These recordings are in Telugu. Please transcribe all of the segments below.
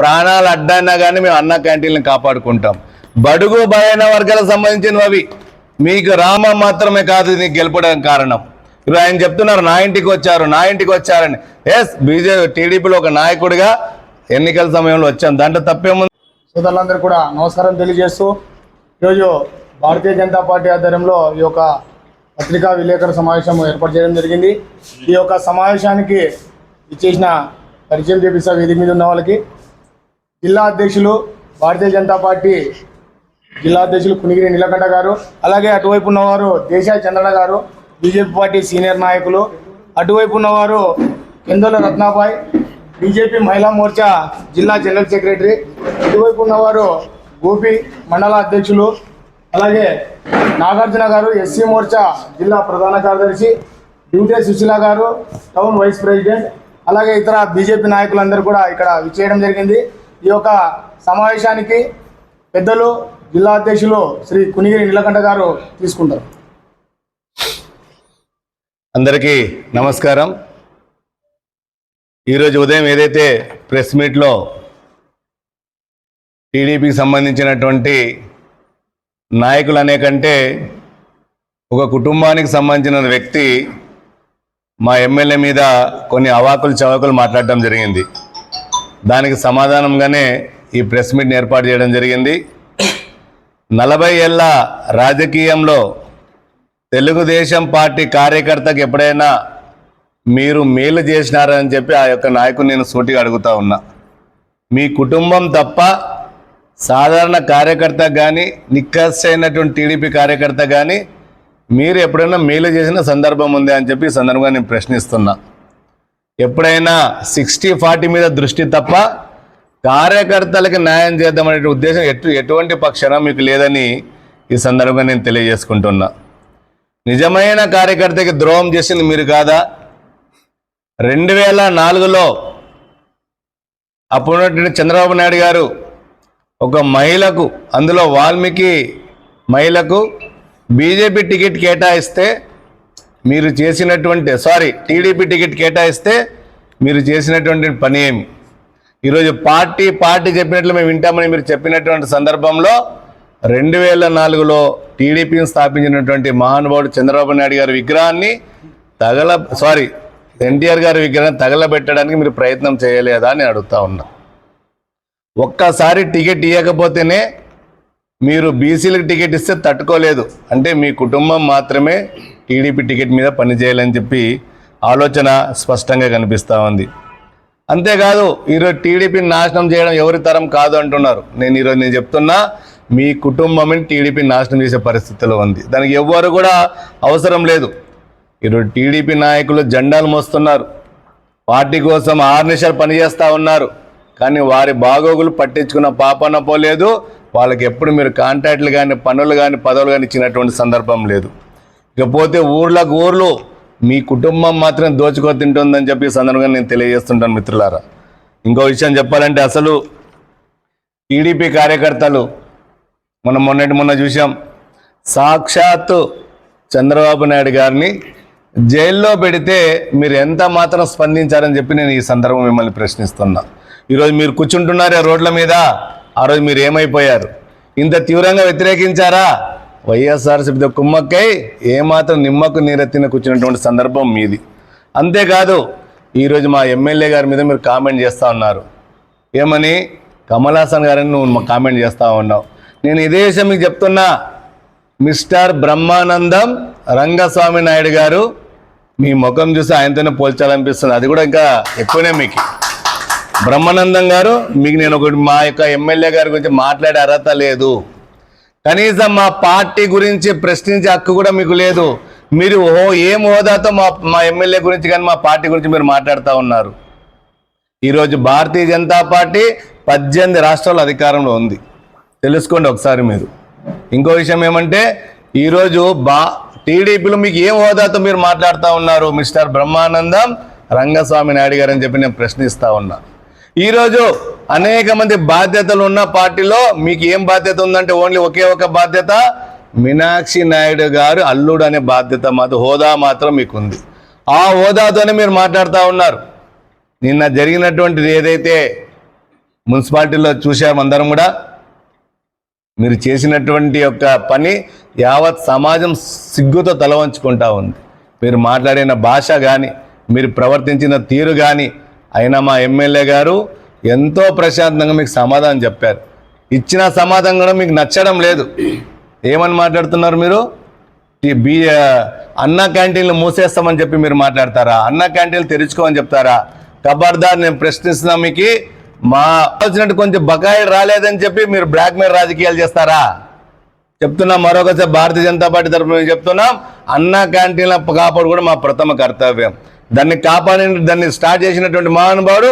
ప్రాణాలు అడ్డన్నా కానీ మేము అన్న క్యాంటీన్లను కాపాడుకుంటాం. బడుగు బలైన వర్గాలకు సంబంధించినవి. అవి మీకు రామ మాత్రమే కాదు నీకు గెలపడానికి కారణం. ఇప్పుడు ఆయన చెప్తున్నారు నా ఇంటికి వచ్చారు నా ఇంటికి వచ్చారని. ఎస్ బీజేపీ టీడీపీలో ఒక నాయకుడిగా ఎన్నికల సమయంలో వచ్చాం. దాంట్లో తప్పేముంది? సోదరులందరూ కూడా నమస్కారం తెలియజేస్తూ ఈరోజు భారతీయ జనతా పార్టీ ఆధ్వర్యంలో ఈ యొక్క పత్రికా విలేకరుల సమావేశం ఏర్పాటు చేయడం జరిగింది. ఈ యొక్క సమావేశానికి ఇచ్చేసిన పరిచయం చేపిస్తా వేదిక మీద ఉన్న వాళ్ళకి జిల్లా అధ్యక్షులు భారతీయ జనతా పార్టీ జిల్లా అధ్యక్షులు కునిగిరి నీలకంఠ గారు అలాగే అటువైపు ఉన్నవారు దేశాయ్ చంద్రన గారు బీజేపీ పార్టీ సీనియర్ నాయకులు అటువైపు ఉన్నవారు కెందోల రత్నాబాయ్ బీజేపీ మహిళా మోర్చా జిల్లా జనరల్ సెక్రటరీ ఇటువైపు ఉన్నవారు గోపి మండల అధ్యక్షులు అలాగే నాగార్జున గారు ఎస్సీ మోర్చా జిల్లా ప్రధాన కార్యదర్శి డ్యూటే సుశీల గారు టౌన్ వైస్ ప్రెసిడెంట్ అలాగే ఇతర బీజేపీ నాయకులందరూ కూడా ఇక్కడ విచ్చేయడం జరిగింది. ఈ యొక్క సమావేశానికి పెద్దలు జిల్లా అధ్యక్షులు శ్రీ కునిగిరి నీలకంఠ గారు తీసుకుంటారు. అందరికీ నమస్కారం. ఈరోజు ఉదయం ఏదైతే ప్రెస్ మీట్లో టీడీపీకి సంబంధించినటువంటి నాయకులు అనే కంటే ఒక కుటుంబానికి సంబంధించిన వ్యక్తి మా ఎమ్మెల్యే మీద కొన్ని అవాకులు చవాకులు మాట్లాడడం జరిగింది. దానికి సమాధానంగానే ఈ ప్రెస్ మీట్ని ఏర్పాటు చేయడం జరిగింది. నలభై ఏళ్ళ రాజకీయంలో తెలుగుదేశం పార్టీ కార్యకర్తకు ఎప్పుడైనా మీరు మేలు చేసినారని చెప్పి ఆ యొక్క నాయకుని నేను సూటిగా అడుగుతా ఉన్నా. మీ కుటుంబం తప్ప సాధారణ కార్యకర్త కానీ నిక్కస్ అయినటువంటి టీడీపీ కార్యకర్త కానీ మీరు ఎప్పుడైనా మేలు చేసిన సందర్భం ఉంది అని చెప్పి ఈ సందర్భంగా నేను ప్రశ్నిస్తున్నా. ఎప్పుడైనా సిక్స్టీ ఫార్టీ మీద దృష్టి తప్ప కార్యకర్తలకు న్యాయం చేద్దామనే ఉద్దేశం ఎటు ఎటువంటి పక్షాన మీకు లేదని ఈ సందర్భంగా నేను తెలియజేసుకుంటున్నా. నిజమైన కార్యకర్తకి ద్రోహం చేసింది మీరు కాదా? రెండు వేల నాలుగులో అప్పుడున్నటువంటి చంద్రబాబు నాయుడు గారు ఒక మహిళకు అందులో వాల్మీకి మహిళకు బీజేపీ టికెట్ కేటాయిస్తే మీరు చేసినటువంటి సారీ టీడీపీ టికెట్ కేటాయిస్తే మీరు చేసినటువంటి పని ఏమి? ఈరోజు పార్టీ పార్టీ చెప్పినట్లు మేము వింటామని మీరు చెప్పినటువంటి సందర్భంలో రెండు వేల నాలుగులో టీడీపీని స్థాపించినటువంటి మహానుభావుడు చంద్రబాబు నాయుడు గారి విగ్రహాన్ని తగల సారీ ఎన్టీఆర్ గారి విగ్రహాన్ని తగలబెట్టడానికి మీరు ప్రయత్నం చేయలేదా అని అడుగుతా ఉన్నా. ఒక్కసారి టికెట్ ఇవ్వకపోతేనే మీరు బీసీలకు టికెట్ ఇస్తే తట్టుకోలేదు. అంటే మీ కుటుంబం మాత్రమే టీడీపీ టికెట్ మీద పనిచేయాలని చెప్పి ఆలోచన స్పష్టంగా కనిపిస్తూ ఉంది. అంతేకాదు ఈరోజు టీడీపీని నాశనం చేయడం ఎవరి తరం కాదు అంటున్నారు. నేను ఈరోజు నేను చెప్తున్నా మీ కుటుంబం టీడీపీ నాశనం చేసే పరిస్థితిలో ఉంది. దానికి ఎవ్వరు కూడా అవసరం లేదు. ఈరోజు టీడీపీ నాయకులు జెండాలు మోస్తున్నారు. పార్టీ కోసం ఆర్నిషాలు పనిచేస్తూ ఉన్నారు. కానీ వారి బాగోగులు పట్టించుకున్న పాపన పోలేదు. వాళ్ళకి ఎప్పుడు మీరు కాంట్రాక్ట్లు కానీ పనులు కానీ పదవులు కానీ ఇచ్చినటువంటి సందర్భం లేదు. ఇకపోతే ఊర్లకు ఊర్లు మీ కుటుంబం మాత్రం దోచుకో తింటుందని చెప్పి సందర్భంగా నేను తెలియజేస్తుంటాను మిత్రులారా. ఇంకో విషయం చెప్పాలంటే అసలు టీడీపీ కార్యకర్తలు మనం మొన్నటి మొన్న చూసాం సాక్షాత్తు చంద్రబాబు నాయుడు గారిని జైల్లో పెడితే మీరు ఎంత మాత్రం స్పందించారని చెప్పి నేను ఈ సందర్భం మిమ్మల్ని ప్రశ్నిస్తున్నా. ఈరోజు మీరు కూర్చుంటున్నారే రోడ్ల మీద ఆ రోజు మీరు ఏమైపోయారు? ఇంత తీవ్రంగా వ్యతిరేకించారా? వైఎస్ఆర్సీపీతో కుమ్మక్కై ఏమాత్రం నిమ్మకు నీరెత్తిన కూర్చున్నటువంటి సందర్భం మీది. అంతేకాదు ఈరోజు మా ఎమ్మెల్యే గారి మీద మీరు కామెంట్ చేస్తూ ఉన్నారు. ఏమని? కమల్ హాసన్ గారని నువ్వు కామెంట్ చేస్తూ ఉన్నావు. నేను ఇదే విషయం మీకు చెప్తున్నా. మిస్టర్ బ్రహ్మానందం రంగస్వామి నాయుడు గారు మీ ముఖం చూసి ఆయనతోనే పోల్చాలనిపిస్తుంది. అది కూడా ఇంకా ఎక్కువనే మీకు. బ్రహ్మానందం గారు మీకు నేను ఒకటి మా యొక్క ఎమ్మెల్యే గారి గురించి మాట్లాడే అర్హత లేదు. కనీసం మా పార్టీ గురించి ప్రశ్నించే హక్కు కూడా మీకు లేదు. మీరు ఓ ఏం హోదాతో మా మా ఎమ్మెల్యే గురించి కానీ మా పార్టీ గురించి మీరు మాట్లాడుతూ ఉన్నారు? ఈరోజు భారతీయ జనతా పార్టీ పద్దెనిమిది రాష్ట్రాల అధికారంలో ఉంది. తెలుసుకోండి ఒకసారి మీరు. ఇంకో విషయం ఏమంటే ఈరోజు బా టీడీపీలో మీకు ఏం హోదాతో మీరు మాట్లాడుతూ ఉన్నారు? మిస్టర్ బ్రహ్మానందం రంగస్వామి నాయుడు గారు అని చెప్పి నేను ప్రశ్నిస్తూ ఉన్నా. ఈరోజు అనేక మంది బాధ్యతలు ఉన్న పార్టీలో మీకు ఏం బాధ్యత ఉందంటే ఓన్లీ ఒకే ఒక బాధ్యత? మీనాక్షి నాయుడు గారు అల్లుడు అనే బాధ్యత మాత్రం హోదా మాత్రం మీకు ఉంది ఆ హోదాతోనే మీరు మాట్లాడుతూ ఉన్నారు. నిన్న జరిగినటువంటిది ఏదైతే మున్సిపాలిటీలో చూసాం అందరం కూడా మీరు చేసినటువంటి యొక్క పని యావత్ సమాజం సిగ్గుతో తలవంచుకుంటా ఉంది. మీరు మాట్లాడిన భాష కానీ మీరు ప్రవర్తించిన తీరు కానీ అయినా మా ఎమ్మెల్యే గారు ఎంతో ప్రశాంతంగా మీకు సమాధానం చెప్పారు. ఇచ్చిన సమాధానం కూడా మీకు నచ్చడం లేదు. ఏమని మాట్లాడుతున్నారు మీరు? ఈ బీ అన్న క్యాంటీన్లు మూసేస్తామని చెప్పి మీరు మాట్లాడతారా? అన్న క్యాంటీన్లు తెరుచుకోమని చెప్తారా? కబర్దార్ నేను ప్రశ్నిస్తున్నా మీకు. మా వచ్చినట్టు కొంచెం బకాయిలు రాలేదని చెప్పి మీరు బ్లాక్ మెయిల్ రాజకీయాలు చేస్తారా? చెప్తున్నాం మరొకసారి భారతీయ జనతా పార్టీ తరఫున చెప్తున్నాం. అన్న క్యాంటీన్ల కాపాడు కూడా మా ప్రథమ కర్తవ్యం. దాన్ని కాపాడి దాన్ని స్టార్ట్ చేసినటువంటి మహానుభావుడు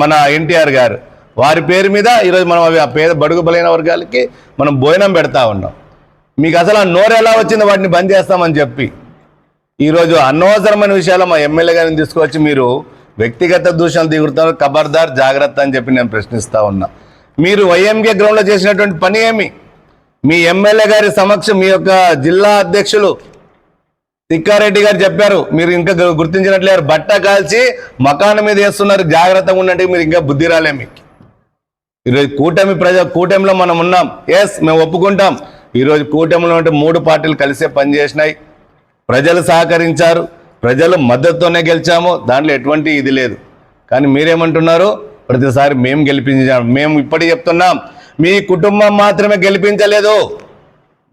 మన ఎన్టీఆర్ గారు. వారి పేరు మీద ఈరోజు మనం అవి ఆ పేద బడుగు బలైన వర్గాలకి మనం భోజనం పెడతా ఉన్నాం. మీకు అసలు ఆ నోరు ఎలా వచ్చిందో వాటిని బంద్ చేస్తామని చెప్పి. ఈరోజు అనవసరమైన విషయాలు మా ఎమ్మెల్యే గారిని తీసుకొచ్చి మీరు వ్యక్తిగత దూషణలు దిగుతారు ఖబర్దార్ జాగ్రత్త అని చెప్పి నేను ప్రశ్నిస్తూ ఉన్నా. మీరు వైఎంకే గ్రౌండ్లో చేసినటువంటి పని ఏమి? మీ ఎమ్మెల్యే గారి సమక్షం మీ యొక్క జిల్లా అధ్యక్షులు తిక్కారెడ్డి గారు చెప్పారు మీరు ఇంకా గుర్తించినట్లేరు. బట్ట కాల్చి మకాన మీద వేస్తున్నారు జాగ్రత్తగా ఉండండి మీరు ఇంకా బుద్ధి రాలే మీకు. ఈరోజు కూటమి ప్రజ కూటమిలో మనం ఉన్నాం. ఎస్ మేము ఒప్పుకుంటాం. ఈరోజు కూటమిలో ఉంటే మూడు పార్టీలు కలిసే పనిచేసినాయి ప్రజలు సహకరించారు. ప్రజలు మద్దతుతోనే గెలిచాము. దాంట్లో ఎటువంటి ఇది లేదు. కానీ మీరేమంటున్నారు? ప్రతిసారి మేము గెలిపించాం మేము ఇప్పటికి చెప్తున్నాం. మీ కుటుంబం మాత్రమే గెలిపించలేదు.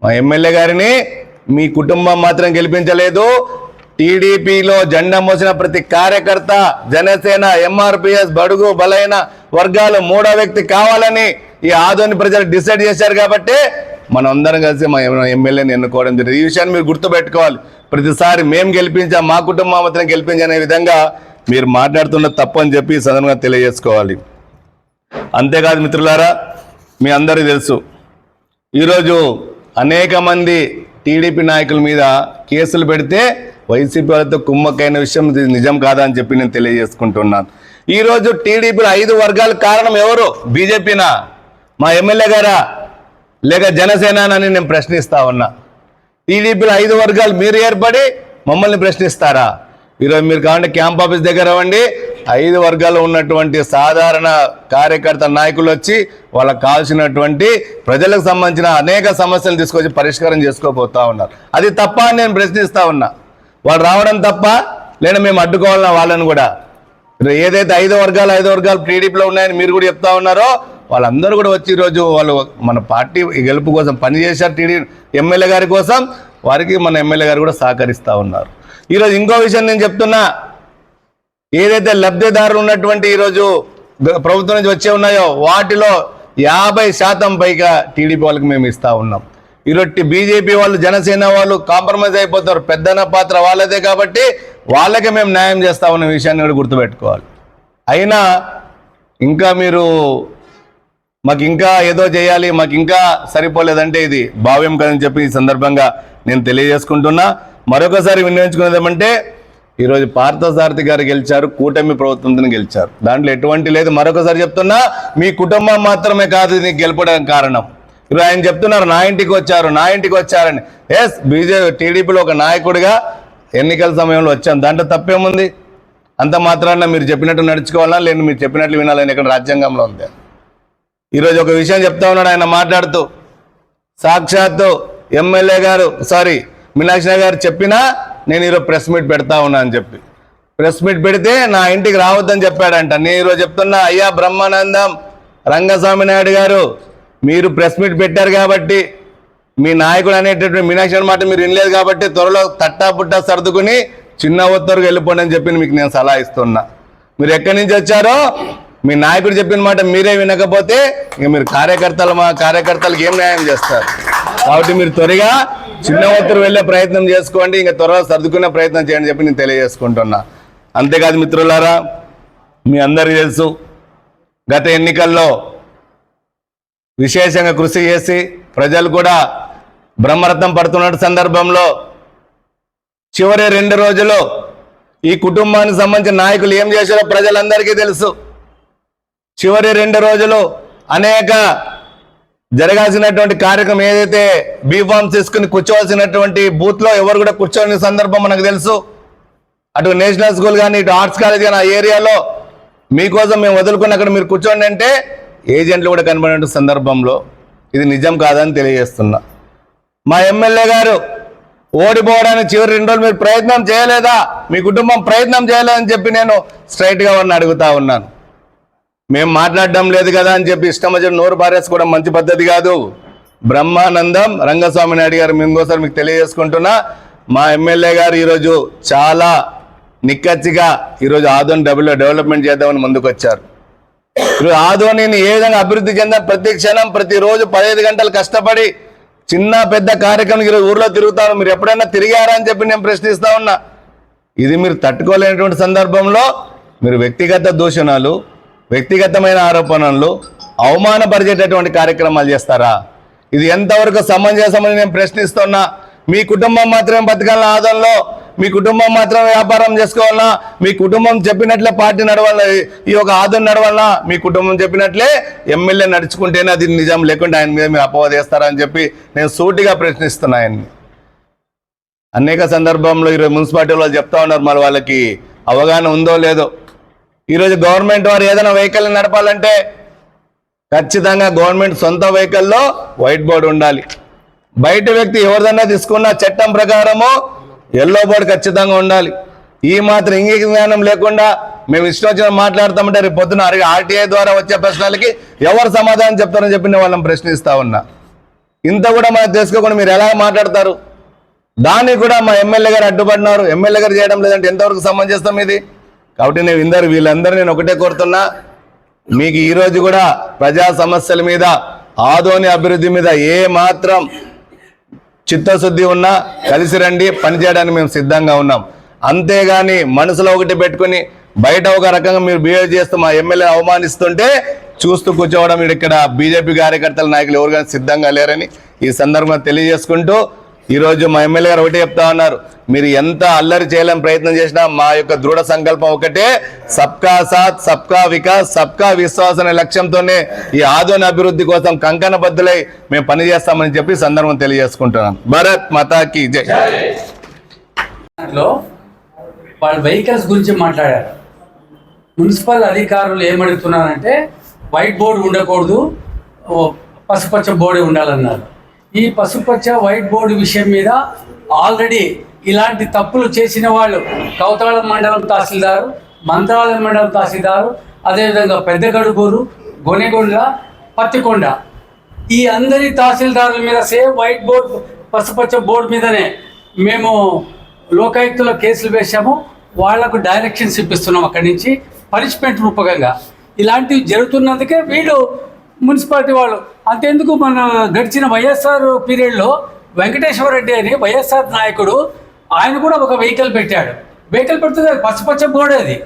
మా ఎమ్మెల్యే గారిని మీ కుటుంబం మాత్రం గెలిపించలేదు. టీడీపీలో జెండా మోసిన ప్రతి కార్యకర్త జనసేన ఎంఆర్పిఎస్ బడుగు బలైన వర్గాలు మూడో వ్యక్తి కావాలని ఈ ఆదోని ప్రజలు డిసైడ్ చేశారు కాబట్టి మనం అందరం కలిసి మా ఎమ్మెల్యేని ఎన్నుకోవడం జరిగింది. ఈ విషయాన్ని మీరు గుర్తుపెట్టుకోవాలి. ప్రతిసారి మేము గెలిపించాం మా కుటుంబం మాత్రం గెలిపించనే విధంగా మీరు మాట్లాడుతున్న తప్పని చెప్పి సదనంగా తెలియజేసుకోవాలి. అంతేకాదు మిత్రులారా మీ అందరికీ తెలుసు ఈరోజు అనేక మంది టీడీపీ నాయకుల మీద కేసులు పెడితే వైసీపీ వాళ్ళతో కుమ్మక్కైన విషయం ఇది నిజం కాదా అని చెప్పి నేను తెలియజేసుకుంటున్నాను. ఈరోజు టీడీపీలో ఐదు వర్గాల కారణం ఎవరు? బీజేపీనా? మా ఎమ్మెల్యే గారా? లేక జనసేనని నేను ప్రశ్నిస్తా ఉన్నా. టీడీపీలో ఐదు వర్గాలు మీరు ఏర్పడి మమ్మల్ని ప్రశ్నిస్తారా? ఈరోజు మీరు కావాలంటే క్యాంప్ ఆఫీస్ దగ్గర అవ్వండి ఐదు వర్గాల్లో ఉన్నటువంటి సాధారణ కార్యకర్త నాయకులు వచ్చి వాళ్ళకి కావాల్సినటువంటి ప్రజలకు సంబంధించిన అనేక సమస్యలు తీసుకొచ్చి పరిష్కారం చేసుకోబోతా ఉన్నారు. అది తప్ప అని నేను ప్రశ్నిస్తా ఉన్నా. వాళ్ళు రావడం తప్ప లేదా మేము అడ్డుకోవాలన్నా వాళ్ళని కూడా. ఏదైతే ఐదు వర్గాలు ఐదు వర్గాలు టీడీపీలో ఉన్నాయని మీరు కూడా చెప్తా ఉన్నారో వాళ్ళందరూ కూడా వచ్చి ఈరోజు వాళ్ళు మన పార్టీ గెలుపు కోసం పనిచేశారు టీడీ ఎమ్మెల్యే గారి కోసం. వారికి మన ఎమ్మెల్యే గారు కూడా సహకరిస్తూ ఉన్నారు. ఈరోజు ఇంకో విషయం నేను చెప్తున్నా. ఏదైతే లబ్ధిదారులు ఉన్నటువంటి ఈరోజు ప్రభుత్వం నుంచి వచ్చే ఉన్నాయో వాటిలో యాభై శాతం పైగా టీడీపీ వాళ్ళకి మేము ఇస్తా ఉన్నాం. ఈరోజు బీజేపీ వాళ్ళు జనసేన వాళ్ళు కాంప్రమైజ్ అయిపోతారు. పెద్దన పాత్ర వాళ్ళదే కాబట్టి వాళ్ళకే మేము న్యాయం చేస్తా ఉన్న విషయాన్ని కూడా గుర్తుపెట్టుకోవాలి. అయినా ఇంకా మీరు మాకు ఇంకా ఏదో చేయాలి మాకు ఇంకా సరిపోలేదంటే ఇది భావ్యం కదని చెప్పి ఈ సందర్భంగా నేను తెలియజేసుకుంటున్నా. మరొకసారి వినియోగించుకునేదేమంటే ఈరోజు పార్థసారథి గారు గెలిచారు కూటమి ప్రభుత్వంతో గెలిచారు. దాంట్లో ఎటువంటి లేదు. మరొకసారి చెప్తున్నా మీ కుటుంబం మాత్రమే కాదు నీకు గెలపడానికి కారణం. ఇప్పుడు ఆయన చెప్తున్నారు నా ఇంటికి వచ్చారు నా ఇంటికి వచ్చారని. ఎస్ బీజేపీ టీడీపీలో ఒక నాయకుడిగా ఎన్నికల సమయంలో వచ్చాం దాంట్లో తప్పేముంది? అంత మాత్రాన మీరు చెప్పినట్టు నడుచుకోవాలా? లేదు మీరు చెప్పినట్లు వినాలని ఇక్కడ రాజ్యాంగంలో ఉంది. ఈరోజు ఒక విషయం చెప్తా ఉన్నాడు ఆయన మాట్లాడుతూ. సాక్షాత్తు ఎమ్మెల్యే గారు సారీ మీనాక్షి గారు చెప్పినా నేను ఈరోజు ప్రెస్ మీట్ పెడతా ఉన్నా అని చెప్పి. ప్రెస్ మీట్ పెడితే నా ఇంటికి రావద్దని చెప్పాడంట. నేను ఈరోజు చెప్తున్నా అయ్యా బ్రహ్మానందం రంగస్వామి నాయుడు గారు మీరు ప్రెస్ మీట్ పెట్టారు కాబట్టి మీ నాయకుడు అనేటటువంటి మీనాక్షి మాట మీరు వినలేదు కాబట్టి త్వరలో తట్టా పుట్టా సర్దుకుని చిన్న ఒత్తరుకు వెళ్ళిపోండి అని చెప్పి మీకు నేను సలహా ఇస్తున్నా. మీరు ఎక్కడి నుంచి వచ్చారో మీ నాయకుడు చెప్పిన మాట మీరే వినకపోతే ఇక మీరు కార్యకర్తలు మా కార్యకర్తలకు ఏం న్యాయం చేస్తారు? కాబట్టి మీరు త్వరగా చిన్న ఒత్తురు వెళ్ళే ప్రయత్నం చేసుకోండి ఇంకా త్వరగా సర్దుకునే ప్రయత్నం చేయండి చెప్పి నేను తెలియజేసుకుంటున్నా. అంతేకాదు మిత్రులారా మీ అందరికీ తెలుసు గత ఎన్నికల్లో విశేషంగా కృషి చేసి ప్రజలు కూడా బ్రహ్మరథం పడుతున్న సందర్భంలో చివరి రెండు రోజులు ఈ కుటుంబానికి సంబంధించిన నాయకులు ఏం చేశారో ప్రజలందరికీ తెలుసు. చివరి రెండు రోజులు అనేక జరగాల్సినటువంటి కార్యక్రమం ఏదైతే బీఫామ్ తీసుకుని కూర్చోవలసినటువంటి బూత్లో ఎవరు కూడా కూర్చోని సందర్భం మనకు తెలుసు. అటు నేషనల్ స్కూల్ కానీ ఇటు ఆర్ట్స్ కాలేజ్ కానీ ఆ ఏరియాలో మీకోసం మేము వదులుకుని అక్కడ మీరు కూర్చోండి అంటే ఏజెంట్లు కూడా కనబడిన సందర్భంలో ఇది నిజం కాదని తెలియజేస్తున్నా. మా ఎమ్మెల్యే గారు ఓడిపోవడానికి చివరి రెండు రోజులు మీరు ప్రయత్నం చేయలేదా? మీ కుటుంబం ప్రయత్నం చేయలేదని చెప్పి నేను స్ట్రైట్గా వారిని అడుగుతా ఉన్నాను. మేము మాట్లాడడం లేదు కదా అని చెప్పి ఇష్టం వచ్చిన నోరు పారేసుకోవడం మంచి పద్ధతి కాదు. బ్రహ్మానందం రంగస్వామి నాయుడు గారు ఇంకోసారి మీకు తెలియజేసుకుంటున్నా మా ఎమ్మెల్యే గారు ఈరోజు చాలా నిక్కచ్చిగా ఈరోజు ఆదోని డబ్బులో డెవలప్మెంట్ చేద్దామని ముందుకు వచ్చారు. ఈరోజు ఆదోనిని ఏ విధంగా అభివృద్ధి చెందా? ప్రతి క్షణం ప్రతిరోజు పదిహేను గంటలు కష్టపడి చిన్న పెద్ద కార్యక్రమం ఈరోజు ఊర్లో తిరుగుతాను. మీరు ఎప్పుడైనా తిరిగారా అని చెప్పి నేను ప్రశ్నిస్తా ఉన్నా. ఇది మీరు తట్టుకోలేనటువంటి సందర్భంలో మీరు వ్యక్తిగత దూషణాలు వ్యక్తిగతమైన ఆరోపణలు అవమానపరిచేటటువంటి కార్యక్రమాలు చేస్తారా? ఇది ఎంతవరకు సమంజసమని నేను ప్రశ్నిస్తున్నా. మీ కుటుంబం మాత్రమే బతకాల ఆదంలో మీ కుటుంబం మాత్రం వ్యాపారం చేసుకోవాలన్నా మీ కుటుంబం చెప్పినట్లే పార్టీ నడవాల ఈ యొక్క ఆదం నడవాలన్నా మీ కుటుంబం చెప్పినట్లే ఎమ్మెల్యే నడుచుకుంటేనే అది నిజం. లేకుండా ఆయన మీద మీరు అపవాదు వేస్తారని చెప్పి నేను సూటిగా ప్రశ్నిస్తున్నా ఆయన్ని. అనేక సందర్భంలో ఈరోజు మున్సిపాలిటీ వాళ్ళు చెప్తా ఉన్నారు మరి వాళ్ళకి అవగాహన ఉందో లేదో. ఈరోజు గవర్నమెంట్ వారు ఏదైనా వెహికల్ నడపాలంటే ఖచ్చితంగా గవర్నమెంట్ సొంత వెహికల్లో వైట్ బోర్డు ఉండాలి. బయట వ్యక్తి ఎవరిదన్నా తీసుకున్న చట్టం ప్రకారము ఎల్లో బోర్డు ఖచ్చితంగా ఉండాలి. ఈ మాత్రం ఇంగిక జ్ఞానం లేకుండా మేము ఇష్టం వచ్చిన మాట్లాడతామంటే రేపు పొద్దున ఆర్టీఐ ద్వారా వచ్చే ప్రశ్నలకి ఎవరు సమాధానం చెప్తారని చెప్పి నేను వాళ్ళని ప్రశ్నిస్తా ఉన్నా. ఇంత కూడా మనం తెలుసుకోకుండా మీరు ఎలా మాట్లాడతారు? దాన్ని కూడా మా ఎమ్మెల్యే గారు అడ్డుపడినారు. ఎమ్మెల్యే గారు చేయడం లేదంటే ఎంతవరకు సమంజసం ఇది? కాబట్టి నేను ఇందరు వీళ్ళందరూ నేను ఒకటే కోరుతున్నా మీకు ఈరోజు కూడా ప్రజా సమస్యల మీద ఆదోని అభివృద్ధి మీద ఏ మాత్రం చిత్తశుద్ధి ఉన్నా కలిసి రండి పనిచేయడానికి మేము సిద్ధంగా ఉన్నాం. అంతేగాని మనసులో ఒకటి పెట్టుకుని బయట ఒక రకంగా మీరు బిహేవ్ చేస్తూ మా ఎమ్మెల్యే అవమానిస్తుంటే చూస్తూ కూర్చోవడం ఇక్కడ బీజేపీ కార్యకర్తల నాయకులు ఎవరు కానీ సిద్ధంగా లేరని ఈ సందర్భంగా తెలియజేసుకుంటూ ఈరోజు మా ఎమ్మెల్యే గారు ఒకటే చెప్తా ఉన్నారు. మీరు ఎంత అల్లరి చేయాలని ప్రయత్నం చేసినా మా యొక్క దృఢ సంకల్పం ఒకటే. సబ్కా సాత్ సబ్కా వికాస్ సబ్కా విశ్వాస్ అనే లక్ష్యంతోనే ఈ ఆదోని అభివృద్ధి కోసం కంకణ బద్దులై మేము పనిచేస్తామని చెప్పి సందర్భం తెలియజేసుకుంటున్నాం. భరత్ మతాకి జై. వాళ్ళు వెహికల్స్ గురించి మాట్లాడారు. మున్సిపల్ అధికారులు ఏమడుగుతున్నారంటే వైట్ బోర్డు ఉండకూడదు ఓ పసుపచ్చ బోర్డే ఉండాలన్నారు. ఈ పసుపచ్చ వైట్ బోర్డు విషయం మీద ఆల్రెడీ ఇలాంటి తప్పులు చేసిన వాళ్ళు కౌతాళం మండలం తహసీల్దారు మంత్రాలయం మండలం తహసీల్దారు అదేవిధంగా పెద్దగడుగూరు గొనెగొండ పత్తికొండ. ఈ అందరి తహసీల్దారుల మీద సేమ్ వైట్ బోర్డ్ పసుపచ్చ బోర్డు మీదనే మేము లోకాయుక్తలో కేసులు వేశాము. వాళ్ళకు డైరెక్షన్స్ ఇప్పిస్తున్నాం అక్కడి నుంచి పనిష్మెంట్ రూపకంగా. ఇలాంటివి జరుగుతున్నందుకే వీళ్ళు మున్సిపాలిటీ వాళ్ళు అంతెందుకు మన గడిచిన వైఎస్ఆర్ పీరియడ్లో వెంకటేశ్వర రెడ్డి అని వైఎస్ఆర్ నాయకుడు ఆయన కూడా ఒక వెహికల్ పెట్టాడు. వెహికల్ పెడితే పచ్చపచ్చ బోర్డే అది.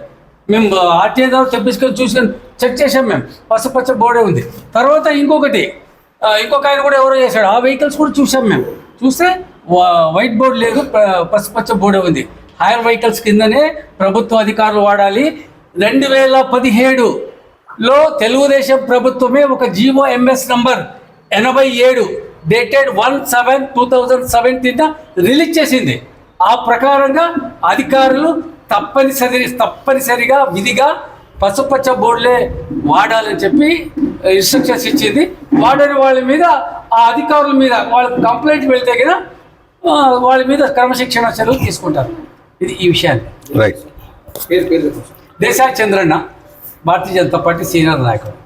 మేము ఆర్టీఏ ద్వారా తెప్పించుకొని చూసుకొని చెక్ చేసాం మేము. పచ్చపచ్చ బోర్డే ఉంది. తర్వాత ఇంకొకటి ఇంకొక ఆయన కూడా ఎవరో చేశాడు. ఆ వెహికల్స్ కూడా చూసాం మేము. చూస్తే వైట్ బోర్డు లేదు ప- పసుపచ్చ బోర్డే ఉంది. హైర్ వెహికల్స్ కిందనే ప్రభుత్వ అధికారులు వాడాలి. రెండు వేల పదిహేడు పదిహేడులో తెలుగుదేశం ప్రభుత్వమే ఒక జీవో ఎంఎస్ నంబర్ ఎనభై ఏడు dated one seven two thousand seventeen release చేసింది. ఆ ప్రకారంగా అధికారులు తప్పనిసరి తప్పనిసరిగా విధిగా పసుపచ్చ బోర్డులే వాడాలని చెప్పి ఇన్స్ట్రక్షన్స్ ఇచ్చింది. వాడని వాళ్ళ మీద ఆ అధికారుల మీద వాళ్ళకి కంప్లైంట్ వెళ్తే కదా వాళ్ళ మీద క్రమశిక్షణ చర్యలు తీసుకుంటారు. ఇది ఈ విషయాన్ని. Right Desai Chandranna. Bharatiya Janata party senior నాయకుడు